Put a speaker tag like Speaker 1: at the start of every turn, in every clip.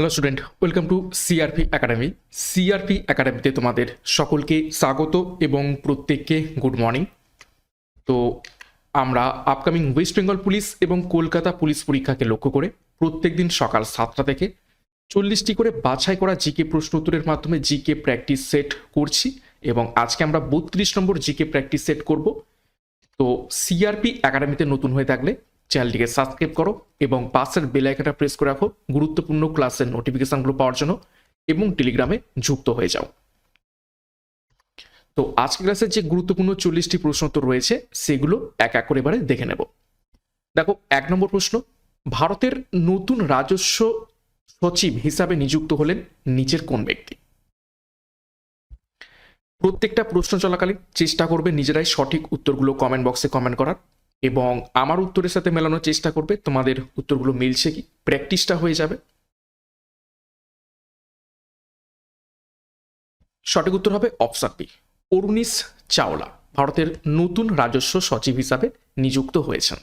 Speaker 1: Hello student welcome to CRP academy CRP একাডেমিতে তোমাদের সকলকে স্বাগত এবং প্রত্যেককে গুড মর্নিং তো আমরা আপকামিং ওয়েস্ট বেঙ্গল পুলিশ এবং কলকাতা পুলিশ পরীক্ষাকে লক্ষ্য করে প্রত্যেক দিন সকাল সাতটা থেকে চল্লিশটি করে বাছাই করা জিকে প্রশ্ন উত্তরের মাধ্যমে জিকে প্র্যাকটিস সেট করছি এবং আজকে আমরা বত্রিশ নম্বর জিকে প্র্যাকটিস সেট করব। তো সিআরপি একাডেমিতে নতুন হয়ে থাকলে চ্যানেলটিকে সাবস্ক্রাইব করো এবং পাশের বেল আইকনটা প্রেস করে রাখো। গুরুত্বপূর্ণ ক্লাসের নোটিফিকেশনগুলো পাওয়ার জন্য এবং টেলিগ্রামে যুক্ত হয়ে যাও। তো আজকের ক্লাসের যে গুরুত্বপূর্ণ চল্লিশটি প্রশ্ন তো রয়েছে, সেগুলো এক এক করে এবারে দেখে নেব। দেখো, এক নম্বর প্রশ্ন, ভারতের নতুন রাজস্ব সচিব হিসাবে নিযুক্ত হলেন নিচের কোন ব্যক্তি? প্রত্যেকটা প্রশ্ন চলাকালীন চেষ্টা করবে নিজেরাই সঠিক উত্তরগুলো কমেন্ট বক্সে কমেন্ট করার। এবং আমার উত্তরের সাথে মেলানোর চেষ্টা করবে। তোমাদের উত্তরগুলো মিলছে কি? প্র্যাকটিসটা হয়ে যাবে। সঠিক উত্তর হবে অপশন বি অরুণিস চাওলা, ভারতের নতুন রাজস্ব সচিব হিসাবে নিযুক্ত হয়েছেন।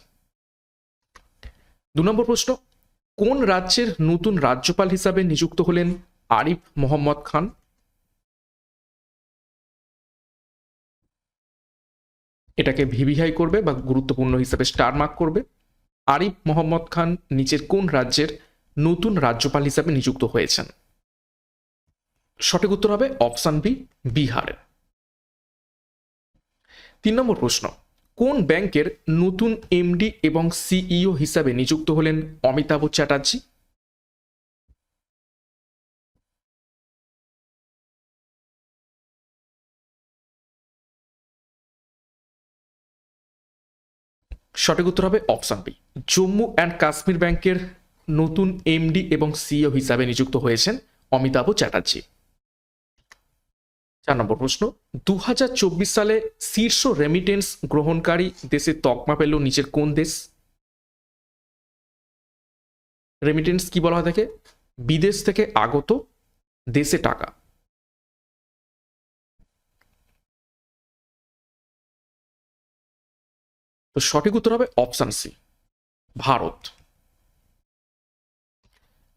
Speaker 1: দু নম্বর প্রশ্ন, কোন রাজ্যের নতুন রাজ্যপাল হিসাবে নিযুক্ত হলেন আরিফ মোহাম্মদ খান? এটাকে ভিভিহাই করবে বা গুরুত্বপূর্ণ হিসাবে স্টার মার্ক করবে। আরিফ মোহাম্মদ খান নিচের কোন রাজ্যের নতুন রাজ্যপাল হিসাবে নিযুক্ত হয়েছেন? সঠিক উত্তর হবে অপশান বি বিহারের তিন নম্বর প্রশ্ন, কোন ব্যাংকের নতুন এমডি এবং সিইও হিসাবে নিযুক্ত হলেন অমিতাভ চ্যাটার্জি? সঠিক উত্তর হবে option B. Jammu and Kashmir ব্যাংকের নতুন এমডি এবং সিও হিসাবে নিযুক্ত হয়েছেন অমিতাভ চ্যাটার্জি। চার নম্বর প্রশ্ন দু হাজার চব্বিশ সালে শীর্ষ রেমিটেন্স গ্রহণকারী দেশে তকমা পেল নিচের কোন দেশ? রেমিটেন্স কি বলা হয় থাকে বিদেশ থেকে আগত দেশে টাকা। তো সঠিক উত্তর হবে অপশান সি ভারত।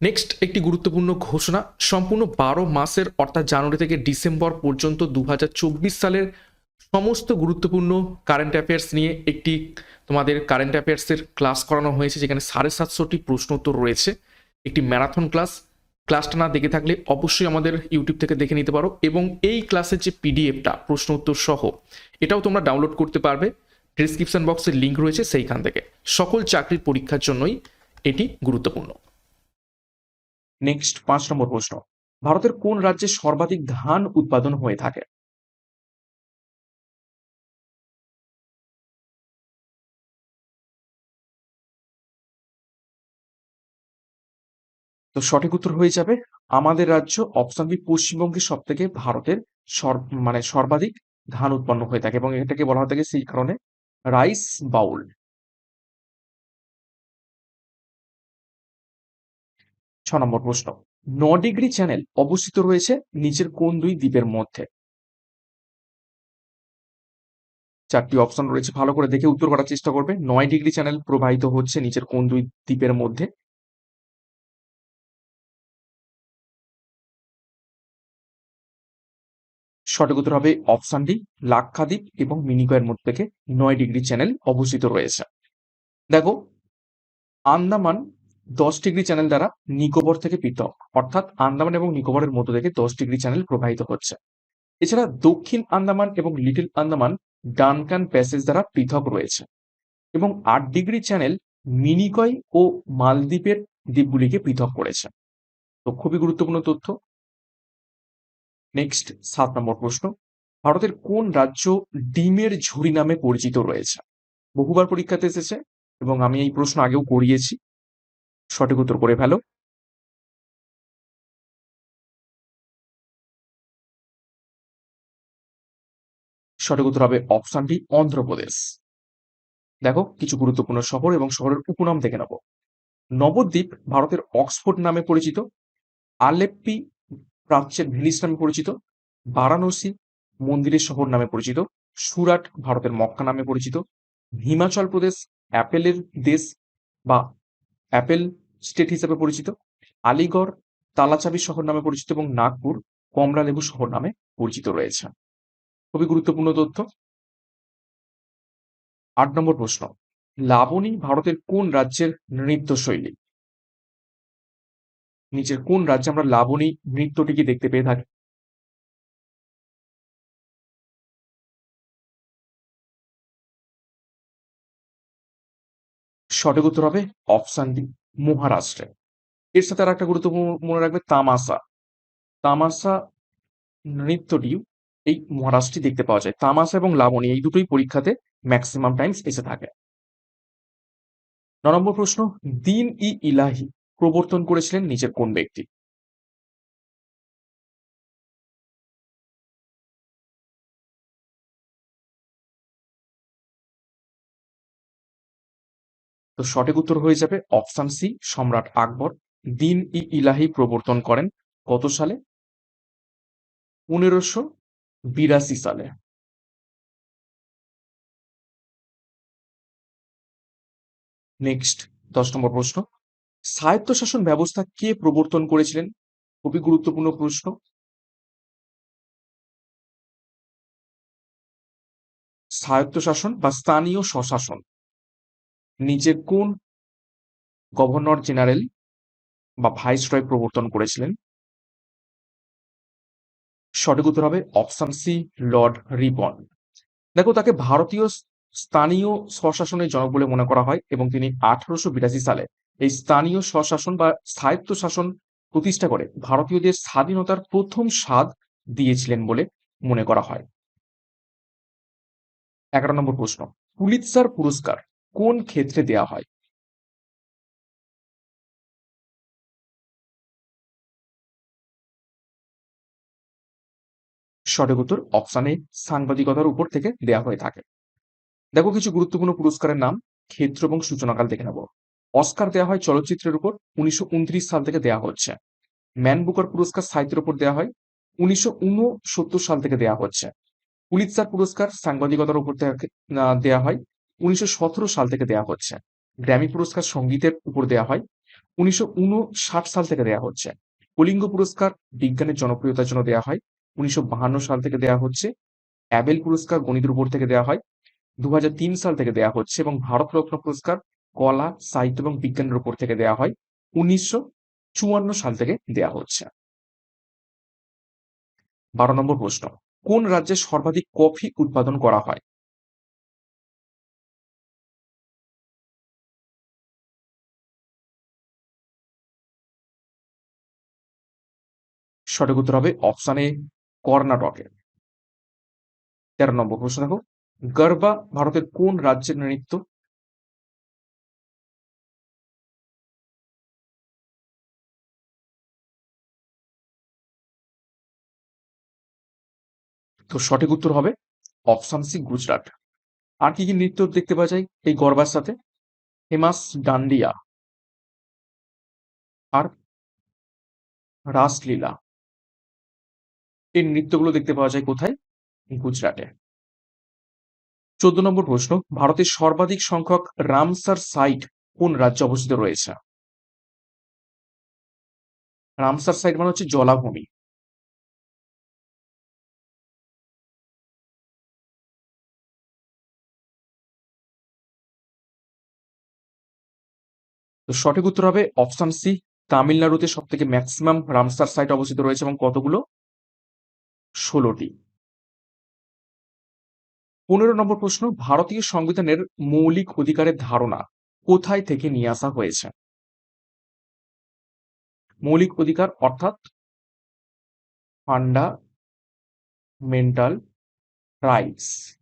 Speaker 1: নেক্সট একটি গুরুত্বপূর্ণ ঘোষণা, সম্পূর্ণ বারো মাসের, অর্থাৎ জানুয়ারি থেকে ডিসেম্বর পর্যন্ত দু হাজার চব্বিশ সালের সমস্ত গুরুত্বপূর্ণ কারেন্ট অ্যাফেয়ার্স নিয়ে একটি তোমাদের কারেন্ট অ্যাফেয়ার্সের ক্লাস করানো হয়েছে, যেখানে সাড়ে সাতশোটি প্রশ্ন উত্তর রয়েছে। একটি ম্যারাথন ক্লাস ক্লাসটা না দেখে থাকলে অবশ্যই আমাদের ইউটিউব থেকে দেখে নিতে পারো এবং এই ক্লাসের যে পিডিএফটা প্রশ্ন উত্তর সহ, এটাও তোমরা ডাউনলোড করতে পারবে। ডিসক্রিপশন বক্সের লিঙ্ক রয়েছে সেইখান থেকে। সকল চাকরির পরীক্ষার জন্যই এটি গুরুত্বপূর্ণ। নেক্সট পাঁচ নম্বর প্রশ্ন। ভারতের কোন রাজ্যে সর্বাধিক ধান উৎপাদন হয়ে থাকে? তো সঠিক উত্তর হয়ে যাবে, আমাদের রাজ্য অপশন বি পশ্চিমবঙ্গের সব থেকে ভারতের মানে সর্বাধিক ধান উৎপন্ন হয়ে থাকে এবং এটাকে বলা হয়ে থাকে সেই কারণে রাইস বাউল। ছ নম্বর প্রশ্ন। ন ডিগ্রি চ্যানেল অবস্থিত রয়েছে নিচের কোন দুই দ্বীপের মধ্যে? চারটি অপশন রয়েছে, ভালো করে দেখে উত্তর করার চেষ্টা করবে। নয় ডিগ্রি চ্যানেল প্রবাহিত হচ্ছে নিচের কোন দুই দ্বীপের মধ্যে? সঠিক উত্তর হবে অপশন ডি লাক্ষাদ্বীপ এবং মিনিকয়ের মধ্যে থেকে নয় ডিগ্রি চ্যানেল অবস্থিত রয়েছে। দেখো, আন্দামান দশ ডিগ্রি চ্যানেল দ্বারা নিকোবর থেকে পৃথক, অর্থাৎ আন্দামান এবং নিকোবরের মধ্য থেকে দশ ডিগ্রি চ্যানেল প্রবাহিত হচ্ছে। এছাড়া দক্ষিণ আন্দামান এবং লিটল আন্দামান ডানকান প্যাসেজ দ্বারা পৃথক রয়েছে এবং আট ডিগ্রি চ্যানেল মিনিকয় ও মালদ্বীপের দ্বীপগুলিকে পৃথক করেছে। তো খুবই গুরুত্বপূর্ণ তথ্য। নেক্সট সাত নম্বর প্রশ্ন। ভারতের কোন রাজ্য ডিমের ঝুড়ি নামে পরিচিত রয়েছে? বহুবার পরীক্ষাতে এসেছে এবং আমি এই প্রশ্ন আগেও করিয়েছি। সঠিক উত্তর করে ফেলো। সঠিক উত্তর হবে অপশন ডি, অন্ধ্রপ্রদেশ। দেখো, কিছু গুরুত্বপূর্ণ শহর এবং শহরের উপনাম দেখে নেব। নবদ্বীপ ভারতের অক্সফোর্ড নামে পরিচিত। আলেপ্পি প্রাচ্যের ভেনিস নামে পরিচিত, বারাণসী মন্দিরের শহর নামে পরিচিত, সুরাট ভারতের মক্কা নামে পরিচিত, হিমাচল প্রদেশ অ্যাপেলের দেশ বা অ্যাপেল স্টেট হিসেবে পরিচিত, আলিগড় তালাচাবি শহর নামে পরিচিত এবং নাগপুর কমলালেবু শহর নামে পরিচিত রয়েছে। খুবই গুরুত্বপূর্ণ তথ্য। আট নম্বর প্রশ্ন, লাবণী ভারতের কোন রাজ্যের নৃত্যশৈলী? নিচের কোন রাজ্যে আমরা লাবণী নৃত্যটিকে দেখতে পেয়ে থাকি? সঠিক উত্তর হবে অপশন ডি, মহারাষ্ট্রে। এর সাথে আর একটা গুরুত্বপূর্ণ মনে রাখবে, তামাশা। তামাশা নৃত্যটিও এই মহারাষ্ট্রে দেখতে পাওয়া যায়। তামাশা এবং লাবণী এই দুটোই পরীক্ষাতে ম্যাক্সিমাম টাইমস এসে থাকে। ন নম্বর প্রশ্ন, দিন ই ইলাহি। প্রবর্তন করেছিলেন নিচের কোন ব্যক্তি? তো সঠিক উত্তর হয়ে যাবে অপশন সি, সম্রাট আকবর। দিন ই ইলাহি প্রবর্তন করেন কত সালে? পনেরোশো বিরাশি সালে। নেক্সট দশ নম্বর প্রশ্ন। স্বায়ত্তশাসন ব্যবস্থা কে প্রবর্তন করেছিলেন? খুবই গুরুত্বপূর্ণ প্রশ্ন। স্বায়ত্তশাসন বা স্থানীয় স্বশাসন। নিজে কোন গভর্নর জেনারেল বা ভাইসরয় প্রবর্তন করেছিলেন? সঠিক উত্তর হবে অপশন সি, লর্ড রিপন দেখো, তাকে ভারতীয় স্থানীয় স্বশাসনের জনক বলে মনে করা হয় এবং তিনি আঠারোশো বিরাশি সালে এই স্থানীয় স্বশাসন বা স্থায়িত্ব শাসন প্রতিষ্ঠা করে ভারতীয়দের স্বাধীনতার প্রথম স্বাদ দিয়েছিলেন বলে মনে করা হয়। এগারো নম্বর প্রশ্ন পুলিৎসার পুরস্কার কোন ক্ষেত্রে দেয়া হয়? সঠিক উত্তর অপশানে সাংবাদিকতার উপর থেকে দেয়া হয়ে থাকে। দেখো কিছু গুরুত্বপূর্ণ পুরস্কারের নাম, ক্ষেত্র এবং সূচনাকাল দেখে নেব। অস্কার দেওয়া হয় চলচ্চিত্রের উপর উনিশশো উনত্রিশ সাল থেকে দেওয়া হচ্ছে। ম্যান বুকার পুরস্কার সাহিত্যের উপর দেওয়া হয় উনিশশো সাল থেকে দেওয়া হচ্ছে। পুলিৎসার পুরস্কার সাংবাদিকতার উপর দেওয়া হয় উনিশশো সতেরো সাল থেকে দেওয়া হচ্ছে। গ্র্যামি পুরস্কার সঙ্গীতের উপর দেওয়া হয় উনিশশো উন ষাট সাল থেকে দেওয়া হচ্ছে। কলিঙ্গ পুরস্কার বিজ্ঞানের জনপ্রিয়তার জন্য দেওয়া হয় উনিশশো সাল থেকে দেওয়া হচ্ছে। অ্যাবেল পুরস্কার গণিতের উপর থেকে দেওয়া হয় দু হাজার তিন সাল থেকে দেওয়া হচ্ছে এবং ভারতরত্ন পুরস্কার কলা, সাহিত্য এবং বিজ্ঞানের উপর থেকে দেওয়া হয়। উনিশশো চুয়ান্ন সাল থেকে দেয়া হচ্ছে। বারো নম্বর প্রশ্ন, কোন রাজ্যে সর্বাধিক কফি উৎপাদন করা হয়? সঠিক উত্তর হবে অপশন কর্ণাটকে। তেরো নম্বর প্রশ্ন দেখো, গরবা ভারতের কোন রাজ্যের নৃত্য তো সঠিক উত্তর হবে অপশন সি গুজরাট। আর কি কি নৃত্য দেখতে পাওয়া যায় এই গরবার সাথে? হেমাস ডান্ডিয়া। আর রাসলীলা। এই নৃত্যগুলো দেখতে পাওয়া যায় কোথায়? গুজরাটে। চোদ্দ নম্বর প্রশ্ন, ভারতের সর্বাধিক সংখ্যক রামসার সাইট কোন রাজ্যে অবস্থিত রয়েছে? রামসার সাইট মানে হচ্ছে জলাভূমি। তো সঠিক উত্তর হবে অপশন সি, তামিলনাড়ুতে সব থেকে ম্যাক্সিমাম রামসার সাইট অবস্থিত রয়েছে এবং কতগুলো? ষোলোটি। পনেরো নম্বর প্রশ্ন, ভারতীয় সংবিধানের মৌলিক অধিকারের ধারণা কোথায় থেকে নিয়ে আসা হয়েছে? মৌলিক অধিকার অর্থাৎ ফান্ডা মেন্টাল রাইটস।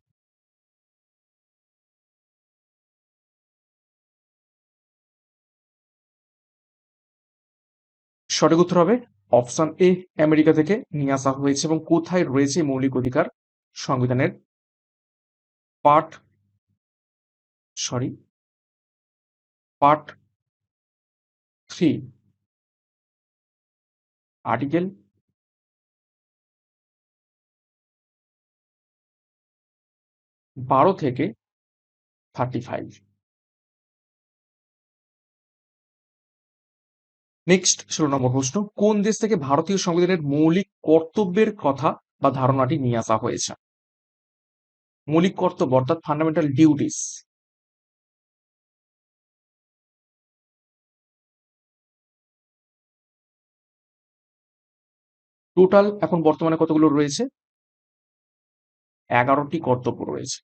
Speaker 1: সঠিক উত্তর হবে অপশন এ, আমেরিকা থেকে নিয়ে আসা হয়েছে এবং কোথায় রয়েছে মৌলিক অধিকার সংবিধানের part, sorry, part three, article বারো থেকে থার্টি ফাইভ। নেক্সট ষোলো নম্বর প্রশ্ন, কোন দেশ থেকে ভারতীয় সংবিধানের মৌলিক কর্তব্যের কথা বা ধারণাটি নিয়ে আসা হয়েছে? মৌলিক কর্তব্য অর্থাৎ ফান্ডামেন্টাল ডিউটিস টোটাল এখন বর্তমানে কতগুলো রয়েছে? এগারোটি কর্তব্য রয়েছে।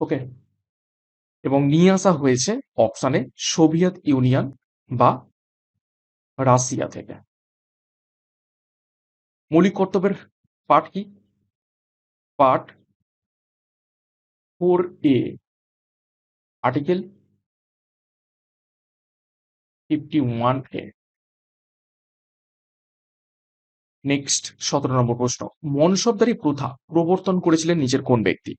Speaker 1: ওকে? এবং নিয়ে আসা হয়েছে অপশানে সোভিয়েত ইউনিয়ন বা রাশিয়া থেকে। মৌলিক কর্তব্যের পাঠ কি? Part four A article fifty one A next সতেরো নম্বর প্রশ্ন। মনসবদারি প্রথা প্রবর্তন করেছিলেন নিজের কোন ব্যক্তি?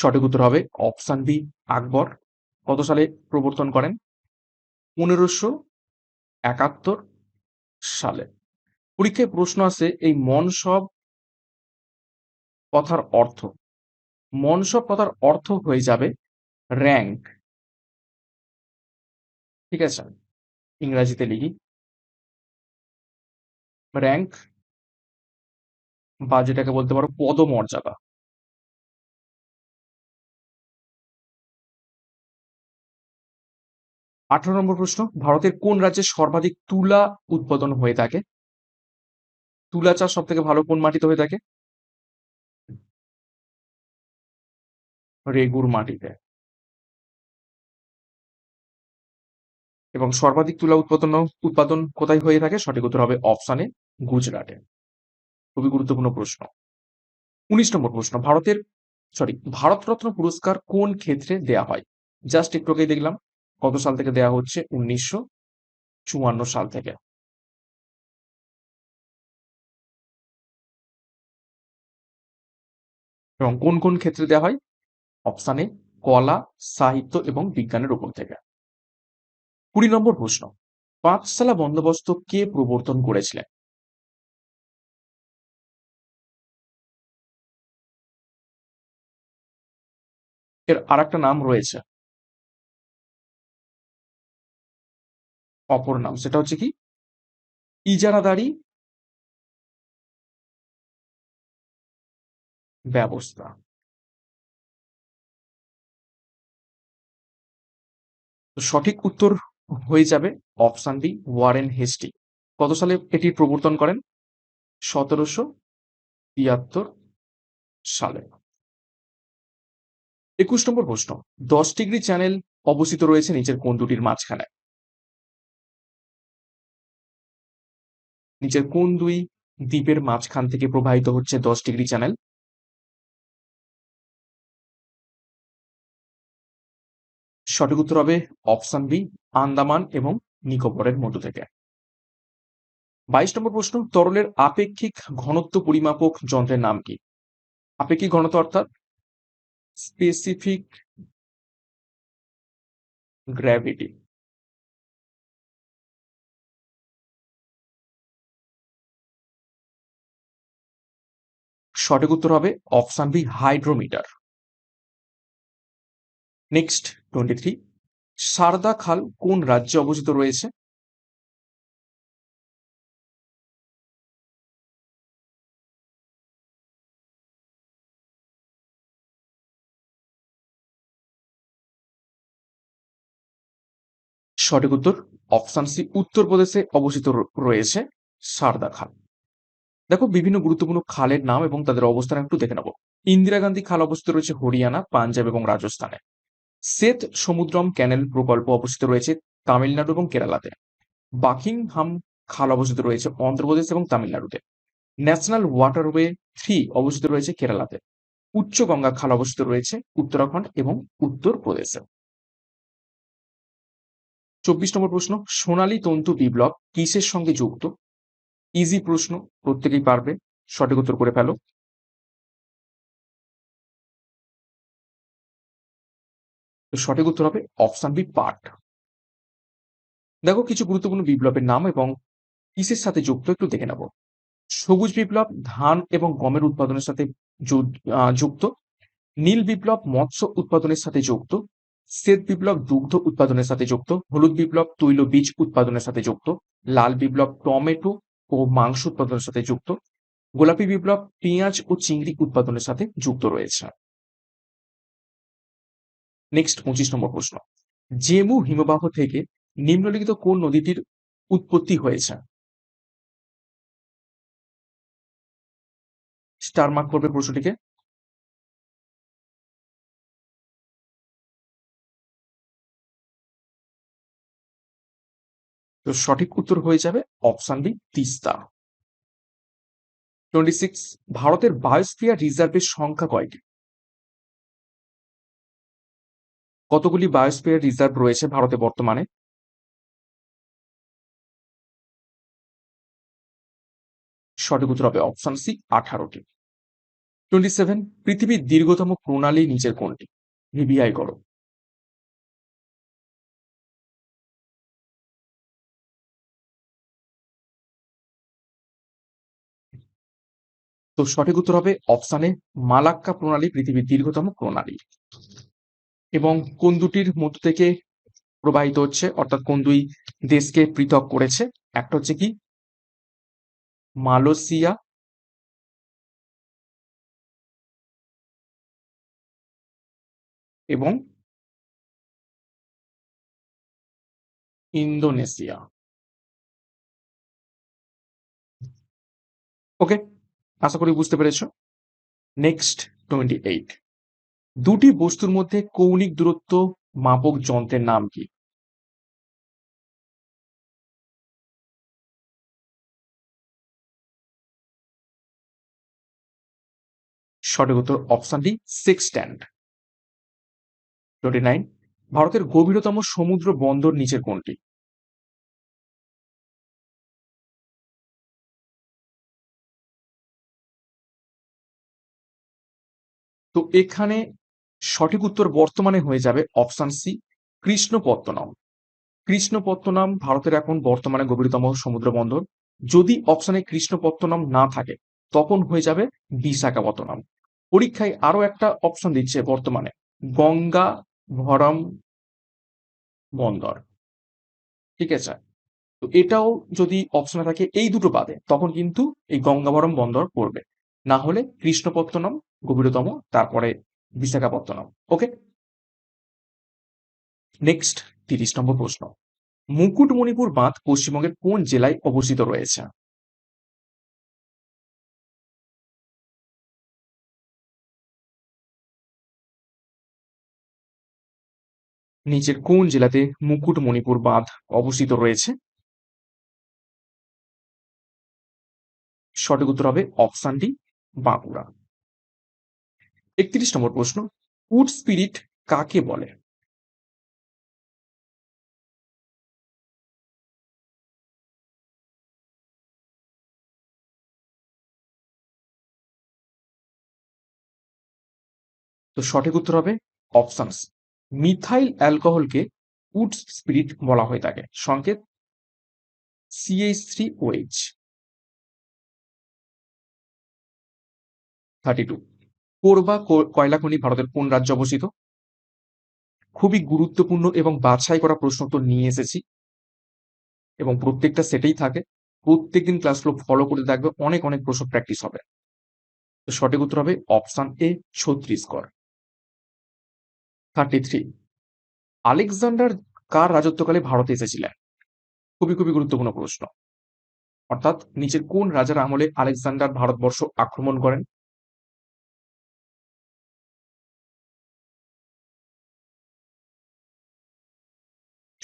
Speaker 1: সঠিক উত্তর হবে অপশান বি, আকবর। কত সালে প্রবর্তন করেন? পনেরোশো একাত্তর সালে। পরীক্ষায় প্রশ্ন আছে, এই মনসব কথার অর্থ। মনসব কথার অর্থ হয়ে যাবে র্যাঙ্ক ঠিক আছে, ইংরাজিতে লিখি। র্যাঙ্ক বা যেটাকে বলতে পারো পদমর্যাদা। আঠারো নম্বর প্রশ্ন, ভারতের কোন রাজ্যে সর্বাধিক তুলা উৎপাদন হয়ে থাকে? তুলা চাষ সব থেকে ভালো কোন মাটিতে হয়ে থাকে? রেগুর মাটিতে। এবং সর্বাধিক তুলা উৎপাদন উৎপাদন কোথায় হয়ে থাকে? সঠিক উত্তর হবে অপশানে গুজরাটে। খুবই গুরুত্বপূর্ণ প্রশ্ন। উনিশ নম্বর প্রশ্ন, ভারতের, সরি, ভারতরত্ন পুরস্কার কোন ক্ষেত্রে দেয়া হয়? জাস্ট একটু দেখলাম। কত সাল থেকে দেয়া হচ্ছে? উনিশশো চুয়ান্ন সাল থেকে। এবং কোন কোন ক্ষেত্রে দেওয়া হয়? অপশানে কলা, সাহিত্য এবং বিজ্ঞানের উপর থেকে। কুড়ি নম্বর প্রশ্ন পাঁচশালা বন্দোবস্ত কে প্রবর্তন করেছিলেন? এর আর একটা নাম রয়েছে। অপর নাম, সেটা হচ্ছে কি? ইজারাদারি ব্যবস্থা। সঠিক উত্তর হয়ে যাবে অপশান ডি, ওয়ারেন হেস্টি। কত সালে এটির প্রবর্তন করেন? সতেরোশো তিয়াত্তর সালে। একুশ নম্বর প্রশ্ন, দশ ডিগ্রি চ্যানেল অবস্থিত রয়েছে নিচের কোন দুটির মাঝখানে। নিচের কোন দুই দ্বীপের মাঝখান থেকে প্রবাহিত হচ্ছে দশ ডিগ্রি চ্যানেল? সঠিক উত্তর হবে অপশন বি, আন্দামান এবং নিকোবরের মধ্য থেকে। বাইশ নম্বর প্রশ্ন, তরলের আপেক্ষিক ঘনত্ব পরিমাপক যন্ত্রের নাম কি? আপেক্ষিক ঘনত্ব অর্থাৎ স্পেসিফিক গ্র্যাভিটি সঠিক উত্তর হবে option B hydrometer next twenty three Sarda খাল কোন রাজ্যে অবস্থিত রয়েছে? সঠিক উত্তর অপশান সি উত্তরপ্রদেশে অবস্থিত রয়েছে সারদা খাল। দেখো, বিভিন্ন গুরুত্বপূর্ণ খালের নাম এবং তাদের অবস্থান একটু দেখে নেব। ইন্দিরা গান্ধী খাল অবস্থিত রয়েছে হরিয়ানা, পাঞ্জাব এবং রাজস্থানে। সেত সমুদ্রম ক্যানেল প্রকল্প অবস্থিত রয়েছে তামিলনাড়ু এবং কেরালাতে। বাকিংহাম খাল অবস্থিত রয়েছে অন্ধ্রপ্রদেশ এবং তামিলনাড়ুতে। ন্যাশনাল ওয়াটারওয়ে থ্রি অবস্থিত রয়েছে কেরালাতে। উচ্চ গঙ্গা খাল অবস্থিত রয়েছে উত্তরাখণ্ড এবং উত্তরপ্রদেশে। চব্বিশ নম্বর প্রশ্ন, সোনালী তন্তু বিপ্লব কিসের সঙ্গে যুক্ত? ইজি প্রশ্ন, প্রত্যেকেই পারবে, সঠিক উত্তর করে ফেলো। সঠিক উত্তর হবে অপশন বি পার্ট দেখো কিছু গুরুত্বপূর্ণ বিপ্লবের নাম এবং কিসের সাথে যুক্ত একটু দেখে নেব। সবুজ বিপ্লব, ধান এবং গমের উৎপাদনের সাথে যুক্ত। নীল বিপ্লব, মৎস্য উৎপাদনের সাথে যুক্ত। শ্বেত বিপ্লব, দুগ্ধ উৎপাদনের সাথে যুক্ত। হলুদ বিপ্লব, তৈল বীজ উৎপাদনের সাথে যুক্ত। লাল বিপ্লব, টমেটো ও মাংস উৎপাদনের সাথে যুক্ত। গোলাপি বিপ্লব, পেঁয়াজ ও চিংড়ি উৎপাদনের সাথে যুক্ত রয়েছে। নেক্সট পঁচিশ নম্বর প্রশ্ন। জেমু হিমবাহ থেকে নিম্নলিখিত কোন নদীটির উৎপত্তি হয়েছে? স্টার মার্ক করবে প্রশ্নটিকে। তো সঠিক উত্তর হয়ে যাবে option B Teesta. Twenty six ভারতের বায়োস্ফিয়ার রিজার্ভের সংখ্যা কয়টি? কতগুলি বায়োস্ফিয়ার রিজার্ভ রয়েছে ভারতে বর্তমানে? সঠিক উত্তর হবে অপশন সি আঠারোটি। টোয়েন্টি সেভেন পৃথিবীর দীর্ঘতম প্রণালী নিচের কোনটি? ভিভিআই করো। তো সঠিক উত্তর হবে অপশানে মালাক্কা প্রণালী, পৃথিবীর দীর্ঘতম প্রণালী। এবং কোন দুটির মধ্য থেকে প্রবাহিত হচ্ছে, অর্থাৎ কোন দুই দেশকে পৃথক করেছে, একটা হচ্ছে কি? মালয়েশিয়া, এবং ইন্দোনেশিয়া। ওকে? আশা করি বুঝতে পেরেছ? নেক্সট টোয়েন্টি এইট দুটি বস্তুর মধ্যে কৌণিক দূরত্ব মাপক যন্ত্রের নাম কি? সঠিক উত্তর option D six stand twenty nine ভারতের গভীরতম সমুদ্র বন্দর নিচের কোনটি? তো এখানে সঠিক উত্তর বর্তমানে হয়ে যাবে অপশন সি কৃষ্ণপত্তনম। কৃষ্ণপত্তনম ভারতের এখন বর্তমানে গভীরতম সমুদ্র বন্দর। যদি অপশনে কৃষ্ণপত্তনম না থাকে, তখন হয়ে যাবে বিশাখাপত্তনম। পরীক্ষায় আরও একটা অপশন দিচ্ছে বর্তমানে, গঙ্গা ভরম বন্দর। ঠিক আছে? তো এটাও যদি অপশনে থাকে, এই দুটো বাদে, তখন কিন্তু এই গঙ্গাভরম বন্দর পড়বে। না হলে কৃষ্ণপত্তনম গভীরতম, তারপরে বিশাখাপত্তনম ওকে নেক্সট তিরিশ নম্বর প্রশ্ন। মুকুটমণিপুর বাঁধ পশ্চিমবঙ্গের কোন জেলায় অবস্থিত রয়েছে? নিচের কোন জেলাতে মুকুটমণিপুর বাঁধ অবস্থিত রয়েছে? সঠিক উত্তর হবে অপশন ডি, বাঁকুড়া। একত্রিশ নম্বর প্রশ্ন উড স্পিরিট কাকে বলে? তো সঠিক উত্তর হবে অপশনস মিথাইল অ্যালকোহলকে উড স্পিরিট বলা হয়ে থাকে সংকেত CH three OH thirty two Korba কয়লা খনি ভারতের কোন রাজ্যে অবস্থিত? খুবই গুরুত্বপূর্ণ এবং বাছাই করা প্রশ্ন তো নিয়ে এসেছি। এবং প্রত্যেকটা সেটেই থাকে। প্রত্যেকদিন ক্লাসগুলো ফলো করে থাকবে অনেক অনেক প্রশ্ন প্র্যাকটিস হবে। তো সঠিক উত্তর হবে option A Chhattisgarh. Thirty three Alexander কার রাজত্বকালে ভারতে এসেছিলেন? খুবই খুবই গুরুত্বপূর্ণ প্রশ্ন। অর্থাৎ নিচের কোন রাজার আমলে আলেকজান্ডার ভারতবর্ষ আক্রমণ করেন?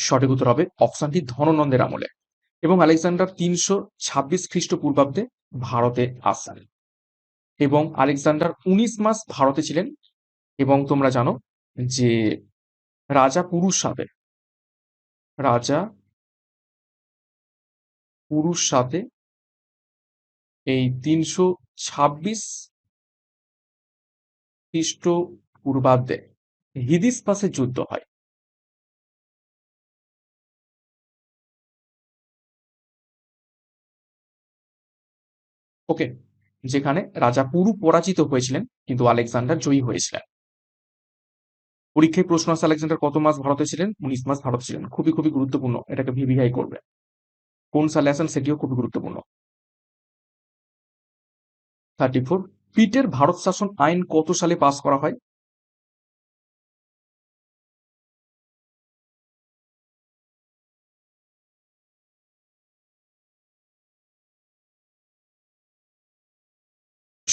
Speaker 1: সঠিক উত্তর হবে অপশনটি ধননন্দের আমলে। এবং আলেকজান্ডার তিনশো ছাব্বিশ খ্রিস্টপূর্বাব্দে ভারতে আসেন। এবং আলেকজান্ডার উনিশ মাস ভারতে ছিলেন। এবং তোমরা জানো যে রাজা পুরুষ সাথে রাজা পুরুষ সাথে এই তিনশো ছাব্বিশ খ্রিস্টপূর্বাব্দে হিদিস পাশে যুদ্ধ হয়। ওকে, যেখানে রাজা পুরু পরাজিত হয়েছিলেন, কিন্তু আলেকজান্ডার জয়ী হয়েছিলেন। পরীক্ষায় প্রশ্ন আসে আলেকজান্ডার কত মাস ভারতে ছিলেন? উনিশ মাস ভারত ছিলেন। খুবই খুবই গুরুত্বপূর্ণ, এটাকে ভিভিআই করবে। কোন সালে আসেন সেটিও খুবই গুরুত্বপূর্ণ। থার্টি ফোর পিটের ভারত শাসন আইন কত সালে পাস করা হয়?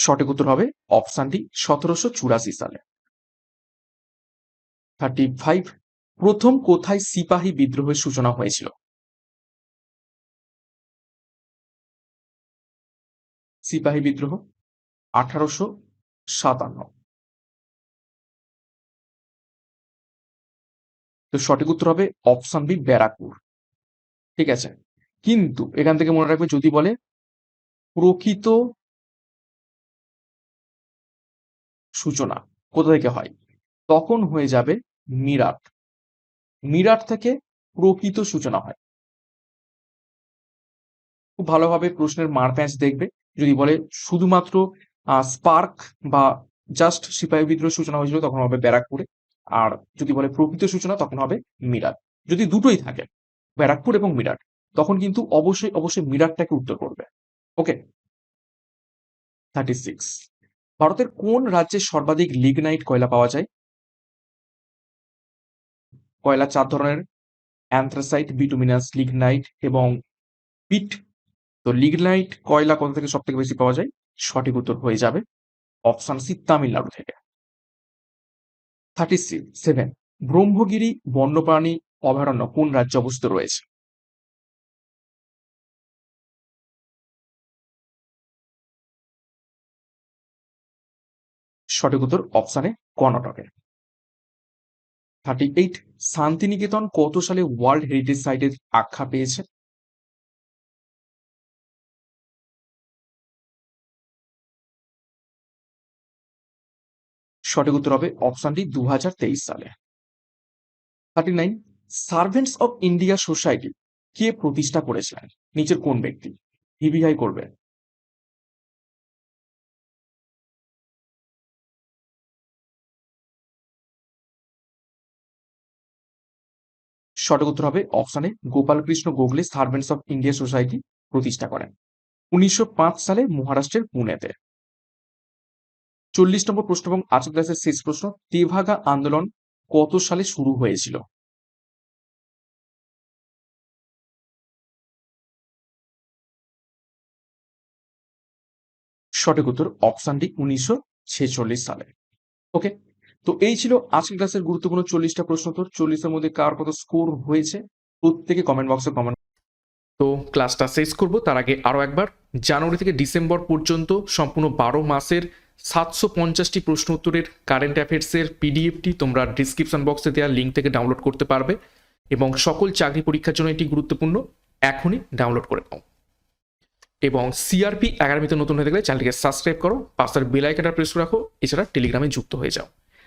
Speaker 1: সঠিক উত্তর হবে অপশনটি সতেরোশো চুরাশি সালে। থার্টি ফাইভ প্রথম কোথায় সিপাহী বিদ্রোহের সূচনা হয়েছিল? সিপাহী বিদ্রোহ আঠারোশো সাতান্ন। তো সঠিক উত্তর হবে অপশন বি ব্যারাকপুর। ঠিক আছে? কিন্তু এখান থেকে মনে রাখবে যদি বলে, প্রকৃত সূচনা, কোথা থেকে হয়? তখন হয়ে যাবে মিরাট। মিরাট থেকে প্রকৃত সূচনা হয়। খুব ভালোভাবে প্রশ্নের মার প্যাঁচ দেখবে, যদি বলে শুধুমাত্র স্পার্ক বা জাস্ট সিপাহী বিদ্রোহ সূচনা হয়েছিল, তখন হবে ব্যারাকপুরে। আর যদি বলে প্রকৃত সূচনা, তখন হবে মিরাট। যদি দুটোই থাকে, ব্যারাকপুর এবং মিরাট, তখন কিন্তু অবশ্যই অবশ্যই মিরাটটাকে উত্তর করবে। ওকে থার্টি সিক্স ভারতের কোন রাজ্যে সর্বাধিক লিগনাইট কয়লা পাওয়া যায়? কয়লা চার ধরনের অ্যান্থ্রাসাইট বিটুমিনাস লিগনাইট এবং পিট তো লিগনাইট কয়লা কোথা থেকে সব থেকে বেশি পাওয়া যায়? সঠিক উত্তর হয়ে যাবে অপশান সি তামিলনাড়ু থেকে। থার্টি সেভেন ব্রহ্মগিরি, বন্যপ্রাণী, অভয়ারণ্য কোন রাজ্যে অবস্থিত রয়েছে? সঠিক উত্তর অপশানে কর্ণাটকে থার্টি এইট শান্তিনিকেতন কত সালে ওয়ার্ল্ড হেরিটেজ সাইটের আখ্যা পেয়েছে। সঠিক উত্তর হবে অপশনটি দু সালে। Thirty nine servants of India society কে প্রতিষ্ঠা করেছিলেন। নিচের কোন ব্যক্তি? ভিভিআই করবে। সঠিক উত্তর হবে অপশনে Gopalkrishna Gokhale servants of India society প্রতিষ্ঠা করেন। উনিশশো সালে মহারাষ্ট্রের পুনেতে। চল্লিশ নম্বর প্রশ্ন এবং আজকে ক্লাসের শেষ প্রশ্ন, তেভাগা আন্দোলন কত সালে শুরু হয়েছিল? সঠিক উত্তর অপশনটি উনিশশো সালে। ওকে তো এই ছিল আজকের ক্লাসের গুরুত্বপূর্ণ চল্লিশটা প্রশ্ন উত্তর। চল্লিশের মধ্যে কার কত স্কোর হয়েছে? প্রত্যেকে কমেন্ট বক্সে কমেন্ট তো ক্লাসটা শেষ করব। তার আগে আরও একবার, জানুয়ারি থেকে ডিসেম্বর পর্যন্ত সম্পূর্ণ বারো মাসের সাতশো পঞ্চাশটি প্রশ্ন উত্তরের কারেন্ট অ্যাফেয়ার্সের পিডিএফটি তোমরা ডিসক্রিপশন বক্সে দেওয়া লিঙ্ক থেকে ডাউনলোড করতে পারবে এবং সকল চাকরি পরীক্ষার জন্য এটি গুরুত্বপূর্ণ এখনই ডাউনলোড করে নাও। এবং সিআরপি একাডেমিতে নতুন হয়ে থাকলে চ্যানেলটিকে সাবস্ক্রাইব করো পাশের বেল আইকনটা প্রেস রাখো, এছাড়া টেলিগ্রামে যুক্ত হয়ে যাও।